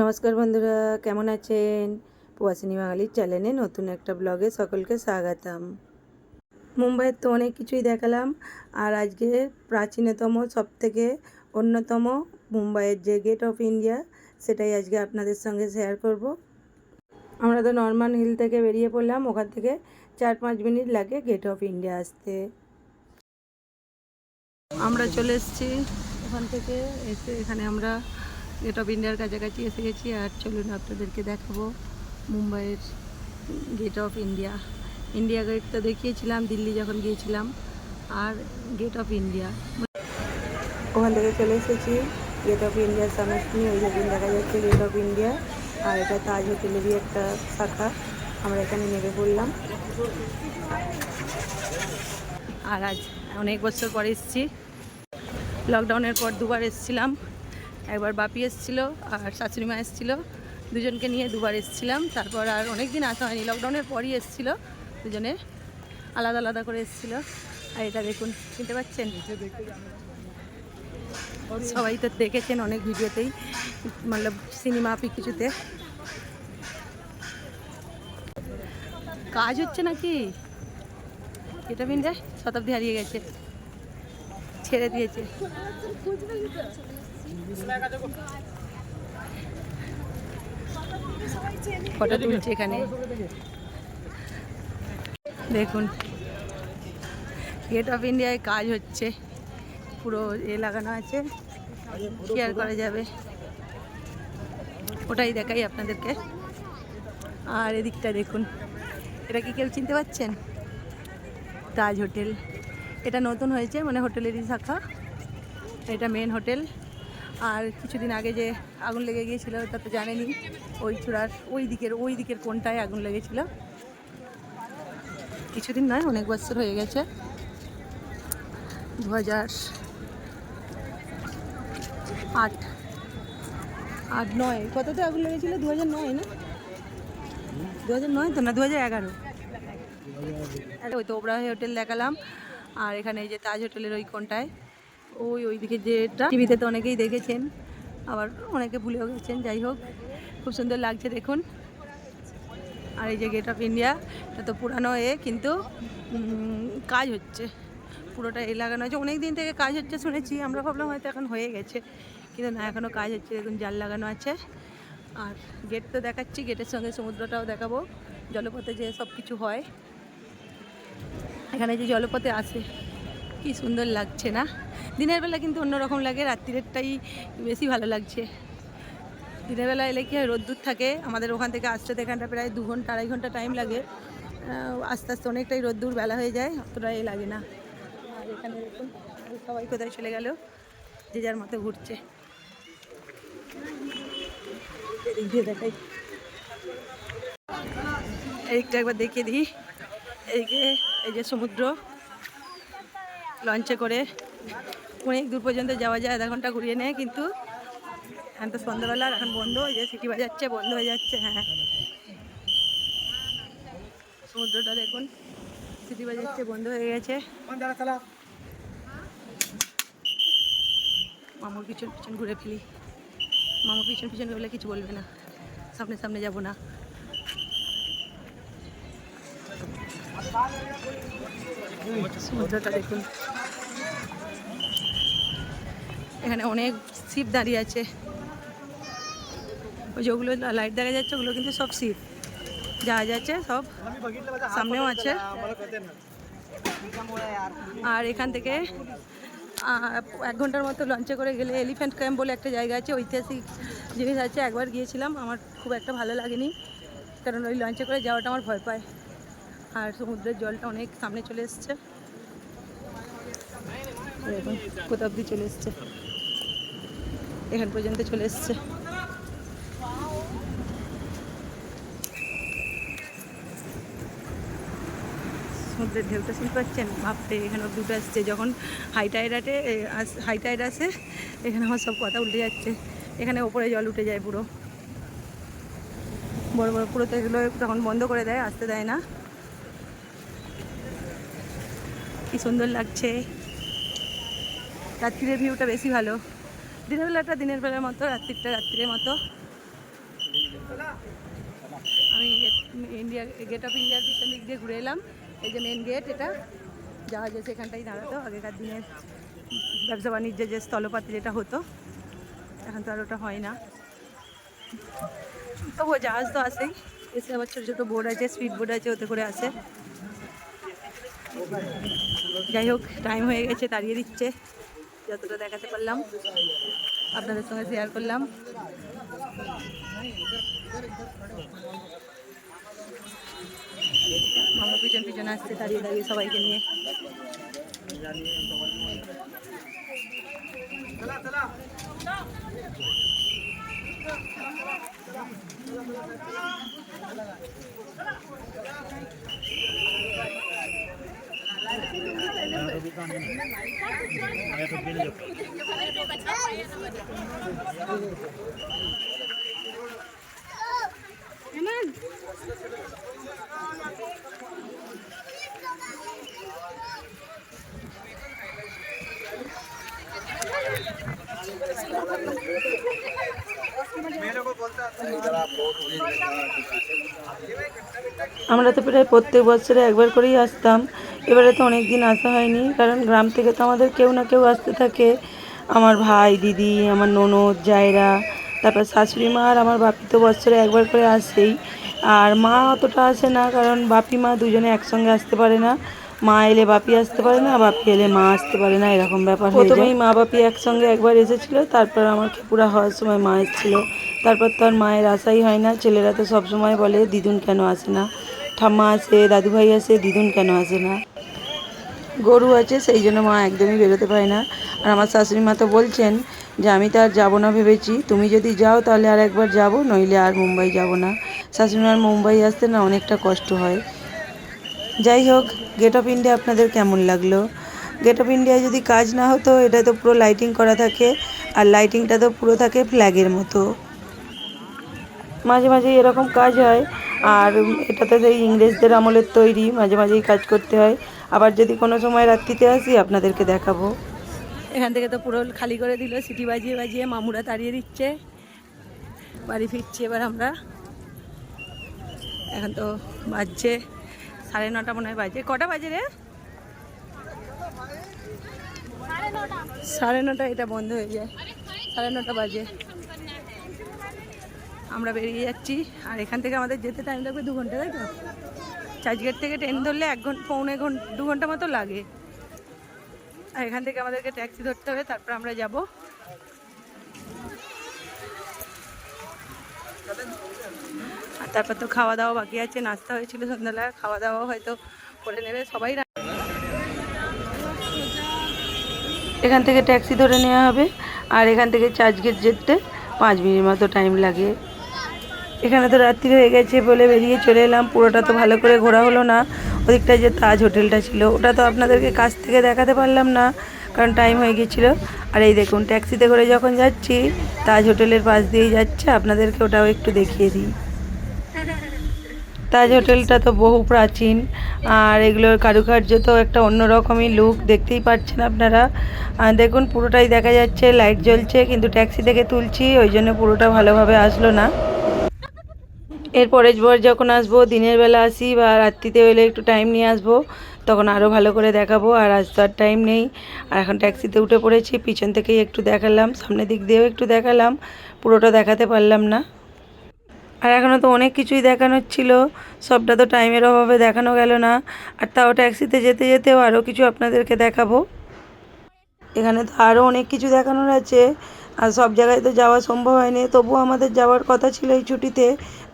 নমস্কার বন্ধুরা, কেমন আছেন? প্রবাসিনী বাঙালির চ্যানেলে নতুন একটা ব্লগে সকলকে স্বাগতম। মুম্বাইয়ের তো অনেক কিছুই দেখালাম, আর আজকে প্রাচীনতম, সবথেকে অন্যতম মুম্বাইয়ের যে গেট অফ ইন্ডিয়া সেটাই আজকে আপনাদের সঙ্গে শেয়ার করব। আমরা তো নর্মান হিল থেকে বেরিয়ে পড়লাম, ওখান থেকে চার পাঁচ মিনিট লাগে গেট অফ ইন্ডিয়া আসতে। আমরা চলে এসেছি, ওখান থেকে এসে এখানে আমরা গেট অফ ইন্ডিয়ার কাছাকাছি এসে গেছি আর চলুন আপনাদেরকে দেখাবো মুম্বাইয়ের gate of India India gate তো দেখিয়েছিলাম, দিল্লি যখন গিয়েছিলাম, আর গেট অফ ইন্ডিয়া ওখান থেকে চলে এসেছি। গেট অফ ইন্ডিয়ার সামনাসামনি ওই যেদিন দেখা যাচ্ছে গেট অফ ইন্ডিয়া আর এটা তাজ হোটেলেরই একটা শাখা। আমরা এখানে নেমে পড়লাম। আর আজ অনেক বছর পরে এসেছি। লকডাউনের পর দুবার এসেছিলাম। একবার বাপি এসেছিল আর শাশুড়ি মা এসেছিল। দুজনকে নিয়ে দুবার এসেছিলাম। তারপর আর অনেক দিন আসা হয়নি। লকডাউনের পরই এসেছিল। দুজনে আলাদা আলাদা করে এসেছিল। আর এটা দেখুন চিনতে পাচ্ছেন সবাই তো দেখেছেন অনেক ভিডিওতেই, মতলব সিনেমা আপি কিছুতে। কাজ হচ্ছে নাকি? এটা বিন যায় শতাব্দী হারিয়ে গেছে। ছেড়ে দিয়েছে। ফটো তুলছে এখানে। দেখুন গেট অফ ইন্ডিয়ায় কাজ হচ্ছে। পুরো এ লাগানো আছে। শেয়ার করা যাবে? ওটাই দেখাই আপনাদেরকে। আর এদিকটা দেখুন, এটা কি কেউ চিনতে পারছেন তাজ হোটেল। এটা নতুন হয়েছে মানে হোটেলেরই শাখা। এটা মেন হোটেল আর কিছুদিন আগে যে আগুন লেগে গিয়েছিল, তা তো জানেনি। ওই চূড়ার ওই দিকের ওই দিকের কোনটায় আগুন লেগেছিল। কিছুদিন নয়, অনেক বছর হয়ে গেছে। দু হাজার আট আট, নয়। কততে আগুন লেগেছিল? দু হাজার নয়, না? দু হাজার নয় তো না? দু হাজার এগারো। ওই তো ওবরা হোটেল দেখালাম। আর এখানে এই যে তাজ হোটেলের ওই কোনটায় ওই ওই ওইদিকে যেটা টিভিতে তো অনেকেই দেখেছেন, আবার অনেকে ভুলেও গেছেন, যাই হোক, খুব সুন্দর লাগছে দেখুন। আর এই যে গেট অফ ইন্ডিয়া এটা তো পুরানো এ, কিন্তু কাজ হচ্ছে। পুরোটা এ লাগানো হয়েছে। অনেক দিন থেকে কাজ হচ্ছে শুনেছি, আমরা ভাবলাম হয়তো এখন হয়ে গেছে, কিন্তু না এখনও কাজ হচ্ছে। দেখুন, জাল লাগানো আছে। আর গেট তো দেখাচ্ছি গেটের সঙ্গে সমুদ্রটাও দেখাবো, জলপথে যে সব কিছু হয়। এখানে যে জলপথে আসে কি সুন্দর লাগছে না? দিনের বেলা কিন্তু অন্যরকম লাগে, রাত্রিরেরটাই বেশি ভালো লাগছে। দিনের বেলা এলে কি হয়, রোদ্দুর থাকে, আমাদের ওখান থেকে আসতে এখানটা প্রায় দু ঘণ্টা, আড়াই ঘণ্টা টাইম লাগে। আস্তে আস্তে অনেকটাই রোদ্দুর বেলা হয়ে যায় অতটা এ লাগে না। আর এখানে দেখুন সবাই কোথায় চলে গেল, যে যার মতো ঘুরছে। দিয়ে দেখাই। একবার দেখিয়ে দিই। এইদিকে এই যে সমুদ্র। লঞ্চে করে অনেক দূর পর্যন্ত যাওয়া যায়, আধা ঘণ্টা ঘুরিয়ে নেয়, কিন্তু এখন তো সন্ধ্যাবেলা এখন বন্ধ হয়ে যে সিটি বাজাচ্ছে, বন্ধ হয়ে যাচ্ছে হ্যাঁ সমুদ্রটা দেখুন, সিটি বাজাচ্ছে, বন্ধ হয়ে গেছে। মামুর পিছন পিছন ঘুরে ফেলি। মামুর পিছন পিছন ঘুরলে কিছু বলবে না। সামনে সামনে যাব না। এখানে অনেক শিপ দাঁড়িয়ে আছে। ওই যেগুলো লাইট দেখা যাচ্ছে, ওগুলো কিন্তু সব শিপ। জাহাজ আছে সব সামনেও আছে। আর এখান থেকে এক ঘণ্টার মতো লঞ্চে করে গেলে এলিফ্যান্ট ক্যাম্প বলে একটা জায়গা আছে, ঐতিহাসিক জিনিস আছে। একবার গিয়েছিলাম, আমার খুব একটা ভালো লাগেনি। কারণ ওই লঞ্চে করে যাওয়াটা আমার ভয় পায়। আর সমুদ্রের জলটা অনেক সামনে চলে এসছে। কোথা অব্দি চলে এসছে। এখান পর্যন্ত চলে এসছে। সমুদ্রের ঢেউটা শুনতে পাচ্ছেন? ভাবতে এখানে দুটো আসছে। যখন হাই টাইড আটে হাই টাইড আসে, এখানে আমার সব কথা উল্টে যাচ্ছে। এখানে ওপরে জল উঠে যায় পুরো। বড় বড় পুরো তো এগুলো তখন বন্ধ করে দেয়, আসতে দেয় না। কি সুন্দর লাগছে। রাত্রিরের ভিউটা বেশি ভালো। দিনের বেলাটা দিনের বেলার মতো রাত্রিটা রাত্রির মতো। আমি ইন্ডিয়া, গেট অফ ইন্ডিয়ার পিছন দিক দিয়ে ঘুরে এলাম। এই যে মেন গেট এটা। জাহাজে সেখানটাই দাঁড়াতো। আগেকার দিনে ব্যবসা বাণিজ্যের যে স্থলপাতি যেটা হতো, এখন তো আর ওটা হয় না। তবুও জাহাজ তো আসেই এসে আবার ছোটো ছোটো বোর্ড আছে স্পিড বোর্ড আছে, ওতে করে আসে। যাই হোক টাইম হয়ে গেছে, তাড়িয়ে দিচ্ছে। যতটা দেখাতে পারলাম, আপনাদের সঙ্গে শেয়ার করলাম। মামা পিছন পিছনে আসছে দাঁড়িয়ে দাঁড়িয়ে সবাইকে নিয়ে। আমরা তো প্রায় প্রত্যেক বছরে একবার করেই আসতাম। এবারে তো অনেক দিন আসা হয়নি, কারণ গ্রাম থেকে তো আমাদের কেউ না কেউ আসতে থাকে। আমার ভাই, দিদি, আমার ননদ, জায়রা, তারপর শাশুড়ি মা আর আমার বাপি তো বছরে একবার করে আসেই। আর মা অতটা আসে না, কারণ বাপি, মা দুজনে একসঙ্গে আসতে পারে না। মা এলে বাপি আসতে পারে না, বাপি এলে মা আসতে পারে না, এরকম ব্যাপার প্রথমেই মা বাপি একসঙ্গে একবার এসেছিল, তারপর আমার খেপুরা হওয়ার সময় মা এসেছিল। তারপর তো আর মায়ের আশাই হয় না, ছেলেরা তো সবসময় বলে, দিদুন কেন আসে না? ঠাম্মা আসে দাদুভাই আছে, দিদুন কেন আসে না? গরু আছে, সেই জন্য মা একদমই বেরোতে পারে না। আর আমার শাশুড়ি মা তো বলছেন যে, আমি তো আর যাব না ভেবেছি। তুমি যদি যাও, তাহলে আর একবার যাব, নইলে আর মুম্বাই যাব না। শাশুড়ি মার মুম্বাই আসতে না অনেকটা কষ্ট হয়। যাই হোক গেট অফ ইন্ডিয়া আপনাদের কেমন লাগল? গেট অফ ইন্ডিয়ায় যদি কাজ না হতো, এটা তো পুরো লাইটিং করা থাকে, আর লাইটিংটা তো পুরো থাকে ফ্ল্যাগের মতো। মাঝে মাঝে এরকম কাজ হয় আর এটাতে তো ইংরেজদের আমলের তৈরি, মাঝে মাঝেই কাজ করতে হয়। আবার যদি কোনো সময় রাত্রিতে আসি, আপনাদেরকে দেখাবো। এখান থেকে তো পুরো খালি করে দিল, সিটি বাজিয়ে বাজিয়ে মামুরা তাড়িয়ে দিচ্ছে। বাড়ি ফিরছি এবার আমরা। এখন তো বাজছে সাড়ে নটা মনে হয় বাজে। কটা বাজে রে? সাড়ে নটা, এটা বন্ধ হয়ে যায়। সাড়ে নটা বাজে। আমরা বেরিয়ে যাচ্ছি। আর এখান থেকে আমাদের যেতে টাইম লাগবে দু ঘণ্টা, তাই তো? চার্চগেট থেকে ট্রেন ধরলে এক ঘণ্টা পৌনে ঘণ্টা দু ঘণ্টা মতো লাগে। আর এখান থেকে আমাদেরকে ট্যাক্সি ধরতে হবে, তারপর আমরা যাব। আর তারপর তো খাওয়া দাওয়া বাকি আছে, নাস্তা হয়েছিল সন্ধ্যাবেলা, খাওয়া দাওয়া হয়তো করে নেবে সবাই। এখান থেকে ট্যাক্সি ধরে নেওয়া হবে, আর এখান থেকে চার্চগেট যেতে পাঁচ মিনিট মতো টাইম লাগে। এখানে তো রাত্রি হয়ে গেছে বলে বেরিয়ে চলে এলাম। পুরোটা তো ভালো করে ঘোরা হলো না। ওদিকটা যে তাজ হোটেলটা ছিল, ওটা তো আপনাদেরকে কাছ থেকে দেখাতে পারলাম না, কারণ টাইম হয়ে গেছিল। আর এই দেখুন ট্যাক্সিতে করে যখন যাচ্ছি, তাজ হোটেলের পাশ দিয়েই যাচ্ছে। আপনাদেরকে ওটাও একটু দেখিয়ে দিই। তাজ হোটেলটা তো বহু প্রাচীন, আর এগুলোর কারুকার্য তো একটা অন্যরকমই লুক দেখতেই পাচ্ছেন আপনারা। দেখুন, পুরোটাই দেখা যাচ্ছে লাইট জ্বলছে, কিন্তু ট্যাক্সি থেকে তুলছি, ওই জন্য পুরোটা ভালোভাবে আসলো না। এর পরের যখন আসব, দিনের বেলা আসি বা রাত্রিতে হলে একটু টাইম নিয়ে আসব, তখন আরও ভালো করে দেখাবো, আর আজ তো আর টাইম নেই। আর এখন ট্যাক্সিতে উঠে পড়েছি, পিছন থেকেই একটু দেখালাম, সামনের দিক দিয়েও একটু দেখালাম, পুরোটা দেখাতে পারলাম না। আর এখনও তো অনেক কিছুই দেখানোর ছিল, সবটা তো টাইমের অভাবে দেখানো গেল না। আর তাও ট্যাক্সিতে যেতে যেতেও আরও কিছু আপনাদেরকে দেখাবো। এখানে তো আরও অনেক কিছু দেখানোর আছে। আর সব জায়গায় তো যাওয়া সম্ভব হয়নি। তবুও আমাদের যাওয়ার কথা ছিল এই ছুটিতে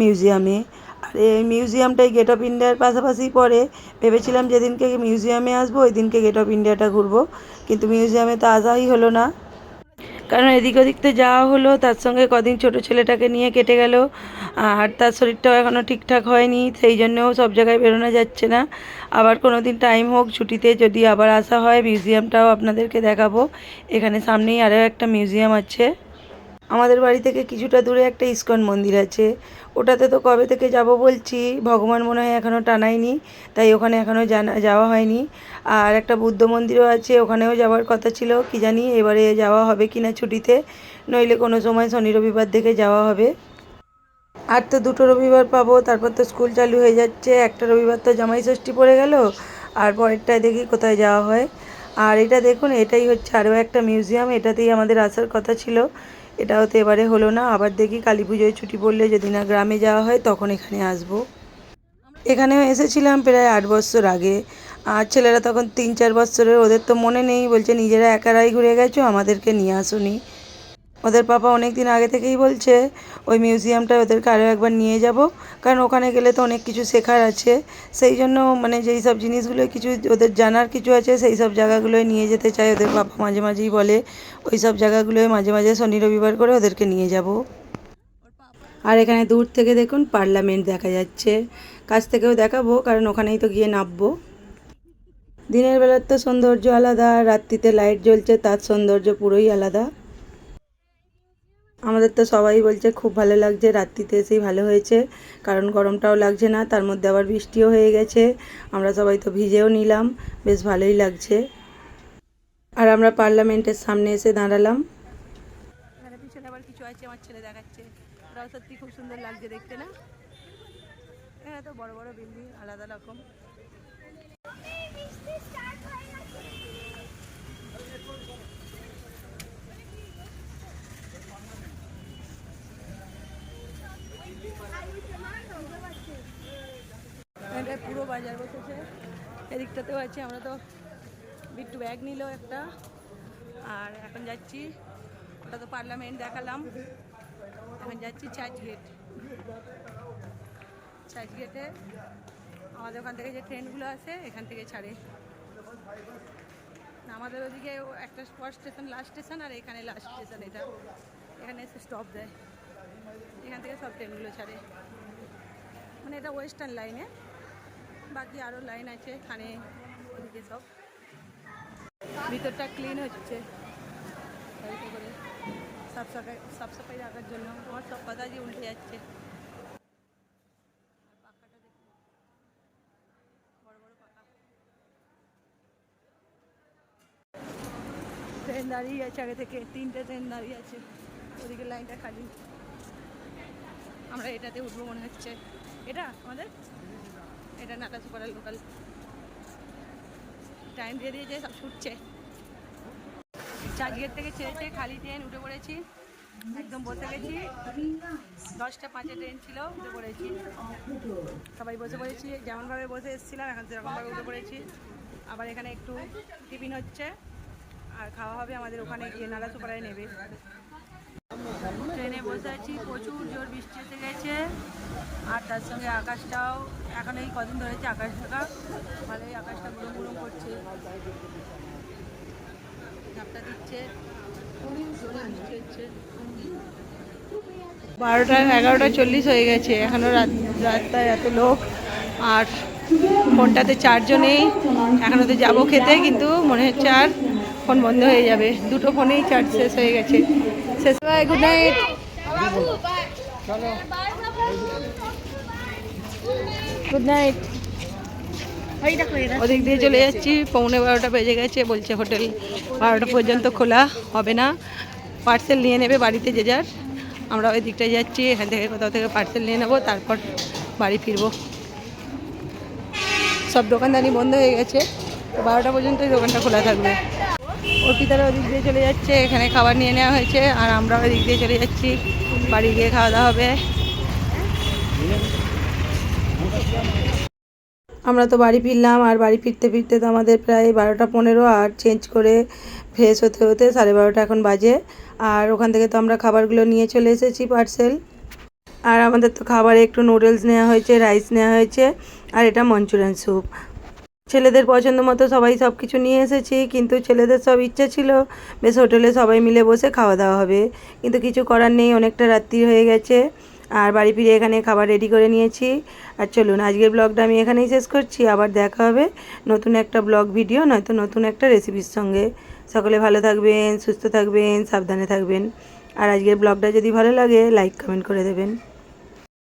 মিউজিয়ামে। আর এই মিউজিয়ামটাই গেট অফ ইন্ডিয়ার পাশাপাশি পরে ভেবেছিলাম যেদিনকে মিউজিয়ামে আসব ওই দিনকে গেট অফ ইন্ডিয়াটা ঘুরবো। কিন্তু মিউজিয়ামে তো আসাই হলো না। কারণ এদিক ওদিক তো যাওয়া হলো, তার সঙ্গে কদিন ছোট ছেলেটাকে নিয়ে কেটে গেল, আর তার শরীরটাও এখনও ঠিকঠাক হয়নি, সেই জন্যও সব জায়গায় বেরোনো যাচ্ছে না। আবার কোনো দিন টাইম হোক, ছুটিতে যদি আবার আসা হয় মিউজিয়ামটাও আপনাদেরকে দেখাবো। এখানে সামনেই আরও একটা মিউজিয়াম আছে। আমাদের বাড়ি থেকে কিছুটা দূরে একটা ইস্কন মন্দির আছে। ওটাতে তো কবে থেকে যাব বলছি, ভগবান মনে হয় এখনও টানায়নি, তাই ওখানে এখনও জানা, যাওয়া হয়নি। আর একটা বুদ্ধ মন্দিরও আছে, ওখানেও যাওয়ার কথা ছিল, কি জানি এবারে যাওয়া হবে কি না ছুটিতে, নইলে কোনো সময় শনি রবিবার দেখে যাওয়া হবে। আর তো দুটো রবিবার পাবো, তারপর তো স্কুল চালু হয়ে যাচ্ছে, একটা রবিবার তো জামাই ষষ্ঠী পড়ে গেল, আর পরেরটায় দেখি কোথায় যাওয়া হয়। আর এটা দেখুন, এটাই হচ্ছে আরও একটা মিউজিয়াম, এটাতেই আমাদের আসার কথা ছিল। এটাও তো এবারে হলো না, আবার দেখি কালী পুজোয় ছুটি পড়লে যদি না গ্রামে যাওয়া হয় তখন এখানে আসব। এখানেও এসেছিলাম প্রায় আট বছর আগে, আর ছেলেরা তখন তিন চার বছরের, ওদের তো মনে নেই, বলছে নিজেরা একারাই ঘুরে গেছো, আমাদেরকে নিয়ে আসুনি। ওদের পাপা অনেক দিন আগে থেকেই বলছে, ওই মিউজিয়ামটায় ওদেরকে আরও একবার নিয়ে যাব। কারণ ওখানে গেলে তো অনেক কিছু শেখার আছে। সেই জন্য মানে যেই সব জিনিসগুলো কিছু ওদের জানার কিছু আছে, সেই সব জায়গাগুলোয় নিয়ে যেতে চাই ওদের পাপা মাঝে মাঝেই বলে। ওই সব জায়গাগুলোয় মাঝে মাঝে শনি রবিবার করে ওদেরকে নিয়ে যাব। আর এখানে দূর থেকে দেখুন পার্লামেন্ট দেখা যাচ্ছে। কাছ থেকেও দেখাবো, কারণ ওখানেই তো গিয়ে নামবো। দিনের বেলার তো সৌন্দর্য আলাদা, রাত্রিতে লাইট জ্বলছে, তার সৌন্দর্য পুরোই আলাদা। আমাদের তো সবাই বলছে খুব ভালো লাগছে, রাত্রিতে এসেই ভালো হয়েছে। কারণ গরমটাও লাগছে না, তার মধ্যে আবার বৃষ্টিও হয়ে গেছে। আমরা সবাই তো ভিজেও নিলাম, বেশ ভালোই লাগছে। আর আমরা পার্লামেন্টের সামনে এসে দাঁড়ালাম। আবার কিছু আছে, আমার ছেলে সত্যি খুব সুন্দর লাগছে দেখতে, না? তো বড় বড় বিল্ডিং, আলাদা রকম। এটা পুরো বাজার বসেছে। এদিকটাতেও আছে, আমরা তো বিট্টু ব্যাগ নিল একটা। আর এখন যাচ্ছি, ওটা তো পার্লামেন্ট দেখালাম। এখন যাচ্ছি চার্চ গেট চার্চ গেটে আমাদের ওখান থেকে যে ট্রেনগুলো আসে, এখান থেকে ছাড়ে। আমাদের ওদিকে একটা ফার্স্ট স্টেশন লাস্ট স্টেশন আর এখানে লাস্ট স্টেশন এটা। এখানে এসে স্টপ দেয়। এখান থেকে সব ট্রেনগুলো ছাড়ে। মানে এটা ওয়েস্টার্ন লাইনে বাকি আরও লাইন আছে এখানে ওদিকে সব ভিতরটা ক্লিন হচ্ছে করে সাফ সাফাই সাফ সাফাই রাখার জন্য। আমার সব কথা যে উল্টে যাচ্ছে। ট্রেন দাঁড়িয়ে আছে আগে থেকে। তিনটে ট্রেন দাঁড়িয়ে আছে। ওদিকে লাইনটা খালি। আমরা এটাতে উঠবো মনে হচ্ছে। এটা আমাদের? এটা সুপারাল লোকাল টাইম দিয়ে দিয়েছে সব ছুটছে। চার্জগেট থেকে ছেড়েছে খালি ট্রেন উঠে পড়েছি। একদম বসে গেছি, দশটা পাঁচে ট্রেন ছিল, উঠে পড়েছি। সবাই বসে পড়েছি, যেমনভাবে বসে এসেছিলাম, এখন সেরকমভাবে উঠে পড়েছি। আবার এখানে একটু টিফিন হচ্ছে, আর খাওয়া হবে আমাদের ওখানে, গিয়ে নালা সুপারায় নেবে। ট্রেনে বসে আছি, প্রচুর জোর বৃষ্টি এসে গেছে। আর তার সঙ্গে আকাশটাও, এখন এই কদিন ধরেছে আকাশ ঢাকা ভালোই আকাশটা গুঁড়ো গুঁড়ো করছে। ঝাপটা দিচ্ছে। বারোটা, এগারোটা চল্লিশ হয়ে গেছে। এখনও রাস্তায় এত লোক। আর ফোনটাতে চার্জও নেই। এখনও তো যাব খেতে, কিন্তু মনে হচ্ছে আর ফোন বন্ধ হয়ে যাবে। দুটো ফোনেই চার্জ শেষ হয়ে গেছে। শেষ হয় গুড নাইট গুড নাইট ওদিক দিয়ে চলে যাচ্ছি। পৌনে বারোটা বেজে গেছে, বলছে হোটেল বারোটা পর্যন্ত খোলা হবে না। পার্সেল নিয়ে নেবে বাড়িতে যে যার। আমরা ওই দিকটায় যাচ্ছি, এখান থেকে কোথাও থেকে পার্সেল নিয়ে নেব, তারপর বাড়ি ফিরবো। সব দোকানদানি বন্ধ হয়ে গেছে। বারোটা পর্যন্ত দোকানটা খোলা থাকবে। অর্পিতারা ওদিক দিয়ে চলে যাচ্ছে, এখানে খাবার নিয়ে নেওয়া হয়েছে, আর আমরা ওই দিক দিয়ে চলে যাচ্ছি। বাড়ি গিয়ে খাওয়া দাওয়া হবে। আমরা তো বাড়ি ফিরলাম, আর বাড়ি ফিরতে ফিরতে তো আমাদের প্রায় বারোটা পনেরো, আর চেঞ্জ করে ফ্রেশ হতে হতে সাড়ে বারোটা এখন বাজে। আর ওখান থেকে তো আমরা খাবারগুলো নিয়ে চলে এসেছি পার্সেল আর আমাদের তো খাবারে একটু নুডলস নেওয়া হয়েছে রাইস নেওয়া হয়েছে, আর এটা মঞ্চুরিয়ান স্যুপ ছেলেদের পছন্দ মতো সবাই সব কিছু নিয়ে এসেছি, কিন্তু ছেলেদের সব ইচ্ছা ছিল বেশ হোটেলে সবাই মিলে বসে খাওয়া দাওয়া হবে। কিন্তু কিছু করার নেই, অনেকটা রাত্রি হয়ে গেছে। আর বাড়ি ফিরে এখানে খাবার রেডি করে নিয়েছি। আর চলুন, আজকের ব্লগটা আমি এখানেই শেষ করছি। আবার দেখা হবে নতুন একটা ব্লগ ভিডিও নয়তো নতুন একটা রেসিপির সঙ্গে। সকলে ভালো থাকবেন, সুস্থ থাকবেন, সাবধানে থাকবেন। আর আজকের ব্লগটা যদি ভালো লাগে লাইক কমেন্ট করে দেবেন।